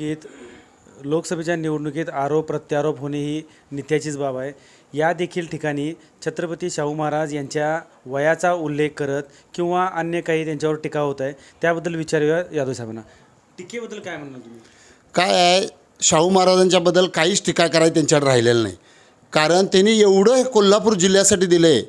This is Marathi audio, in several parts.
निवडणुकीत लोकसभेच्या निवडणुकीत आरोप प्रत्यारोप होणे ही नित्याचीच बाब आहे. या देखील ठिकाणी छत्रपती शाहू महाराज यांच्या वयाचा उल्लेख करत किंवा अन्य काही त्यांच्यावर टीका होत आहे त्याबद्दल विचारूया यादव साहेबांना. टीकेबद्दल काय म्हणणार तुम्ही? काय आहे शाहू महाराजांच्याबद्दल काहीच टीका करायला त्यांच्याकडे राहिलेलं नाही. कारण त्यांनी एवढं कोल्हापूर जिल्ह्यासाठी दिलं आहे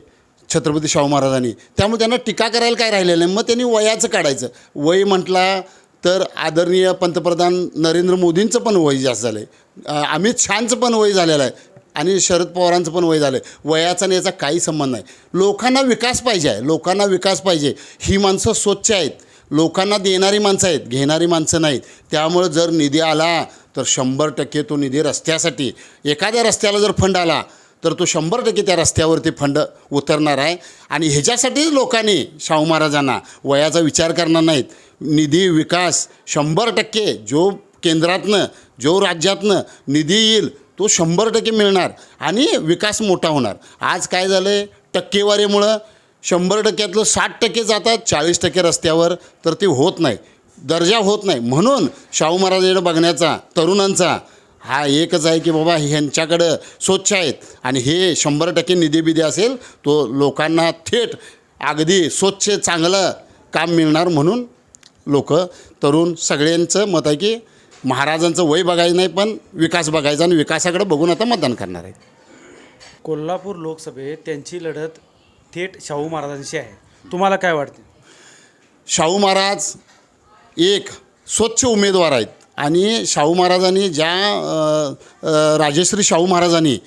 छत्रपती शाहू महाराजांनी. त्यामुळे त्यांना टीका करायला काय राहिलेलं नाही. मग त्यांनी वयाचं काढायचं. वय म्हटला तर आदरणीय पंतप्रधान नरेंद्र मोदींचं पण वय जास्त झालं आहे अमित शहाचं पण वय झालेलं आहे आणि शरद पवारांचं पण वय झालं आहे वयाचा आणि याचा काही संबंध नाही. लोकांना विकास पाहिजे आहे. लोकांना विकास पाहिजे. ही माणसं स्वच्छ आहेत. लोकांना देणारी माणसं आहेत. घेणारी माणसं नाहीत. त्यामुळं जर निधी आला तर शंभर टक्के तो निधी रस्त्यासाठी एखाद्या रस्त्याला जर फंड आला तर तो शंभर टक्के त्या रस्त्यावरती फंड उतरणार आहे. आणि ह्याच्यासाठीच लोकांनी शाहू महाराजांना वयाचा विचार करणार नाहीत. निधी विकास शंभर टक्के जो केंद्रातनं जो राज्यातनं निधी येईल तो शंभर टक्के मिळणार आणि विकास मोठा होणार. आज काय झालं आहे टक्केवारीमुळं शंभर टक्क्यातलं साठ टक्के जातात चाळीस टक्के रस्त्यावर तर ते होत नाही. दर्जा होत नाही. म्हणून शाहू महाराजांकडे बघण्याचा तरुणांचा हा एकच आहे की बाबा ह्यांच्याकडं स्वच्छ आहेत. आणि हे शंभर टक्के निधी बिधी असेल तो लोकांना थेट अगदी स्वच्छ चांगलं काम मिळणार म्हणून लोक तरुण सगळ्यांचं मत आहे की महाराजांचं वय बघायचं नाही पण विकास बघायचा आणि विकासाकडे बघून आता मतदान करणार आहे. कोल्हापूर लोकसभेत त्यांची लढत थेट शाहू महाराजांशी आहे. तुम्हाला काय वाटते? शाहू महाराज एक स्वच्छ उमेदवार आहेत. आणि शाहू महाराजांनी ज्या राजेश्री शाहू महाराजांनी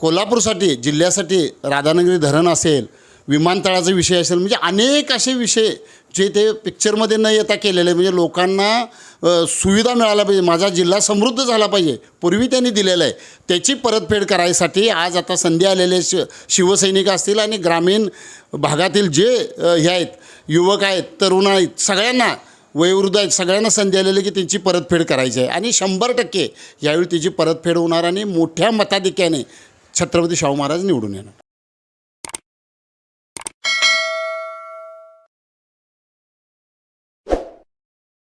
कोल्हापूरसाठी जिल्ह्यासाठी राधानगरी धरण असेल विमानतळाचा विषय असेल म्हणजे अनेक असे विषय जे ते पिक्चरमध्ये न येता केलेले म्हणजे लोकांना सुविधा मिळायला पाहिजे. माझा जिल्हा समृद्ध झाला पाहिजे. पूर्वी त्यांनी दिलेलं आहे. त्याची परतफेड करायसाठी आज आता संधी आलेले शि शिवसैनिक असतील आणि ग्रामीण भागातील जे हे आहेत युवक आहेत तरुण आहेत सगळ्यांना वयोवृद्ध आहेत. सगळ्यांना संधी आलेली की त्यांची परतफेड करायची आहे. आणि शंभर टक्के यावेळी त्याची परतफेड होणार आणि मोठ्या मताधिक्याने छत्रपती शाहू महाराज निवडून येणार.